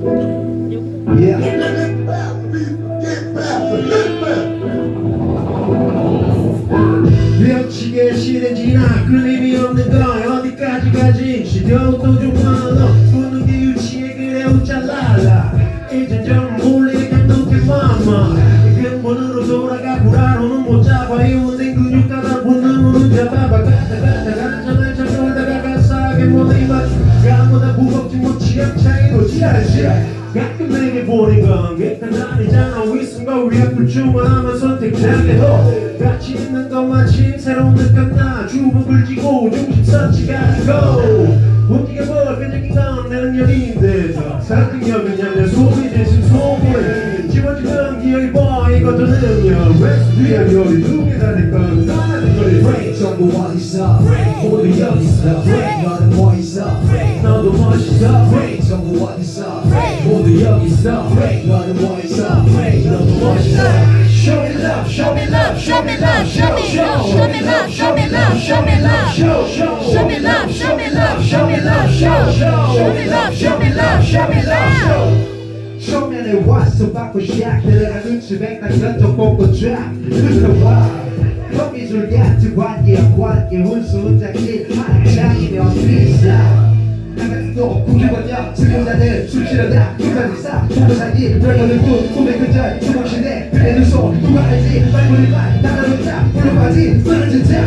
Yeah. 명치게 시대 지나 끌림이 없는 거 어디까지 가지? 시려도 좀 많아 보는 게 유치해. 그래 웃잘라라. 이제 좀 몰래 감독해 마마. 근본으로 돌아가 구라로는 못 잡아 이웃된 근육 가다 본능으로 잡아봐 가다 가다 가잖아 잠들다가 가사하게 못해 맞추 아무나 무겁지 못 취향 차이로 지랄지랄 가 끔 내게 보낸 건 객관 아니잖아. 위승과 위약불 중원하면 선택하게 도 같이 있는 것 마침 새로운 느낌 나. 주먹을 쥐고 중심 서치가 고 움직여볼 끈적인 건내 능력인데 저 설득력은 양면 소리 대신 소문을 집어주는 기억이 이것도 능력. 웨스트리한 요리 두개 다를 건 브레이크 전부 어디서 모두 여기서 너는 뭐 있어 너도 멋있어 전부 어디서 모두 여기서 너는 뭐 있어 너도 멋있어 Show me love, show me love, Show me love, show me love, show me love, show me love, show me love. show, show, Show me love, show me love, show me love, show. Show me love, show me love, show me love. 초면에 왔어 받고 시작 눈치 백날 전적 뽑고 쫙 흘러와 거미줄 같은 관계 관계 훈수 혼자길 한장이면 비싸 나가도 구기번역 승용자들 숨쉬려다 누가들 싸 사기 별거는 꿈 꿈의 근절 주먹신내 그대 눈속 누가 알지? 말문을 말 나라로 쫙 불러가지. 쓰러진 자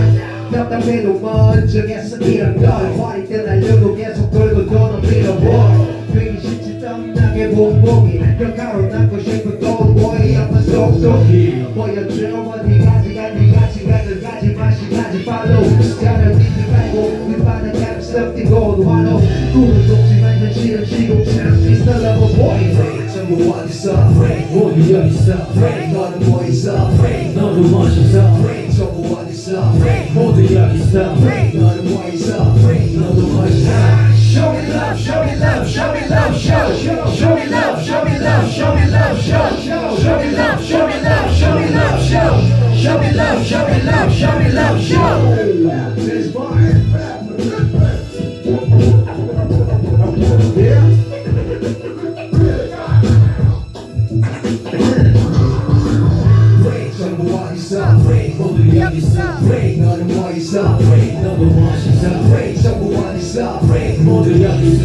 답답해도 먼저겠어 이런 걸 화리 때 날려도 계속 돌고 도는 밀어보 쉽지 떠나게 봉봉이. 벽가로 남고 싶은 돌보이 한번 속속이. 보여줘 어디 값스럽 뛰고 환호 꿈은 높지만 현실은 지금처럼 Mr. Lover Boy. 전부 어디서 모두 여기서 너는 뭐 있어 너도 멋있어 전부 어디서 모두 여기서 너 어디서? Break, 모두 여기서. Break, 너는 뭐 있어? Break, 너도 멋있어. Break, 전부 어디서? Break, 모두 여기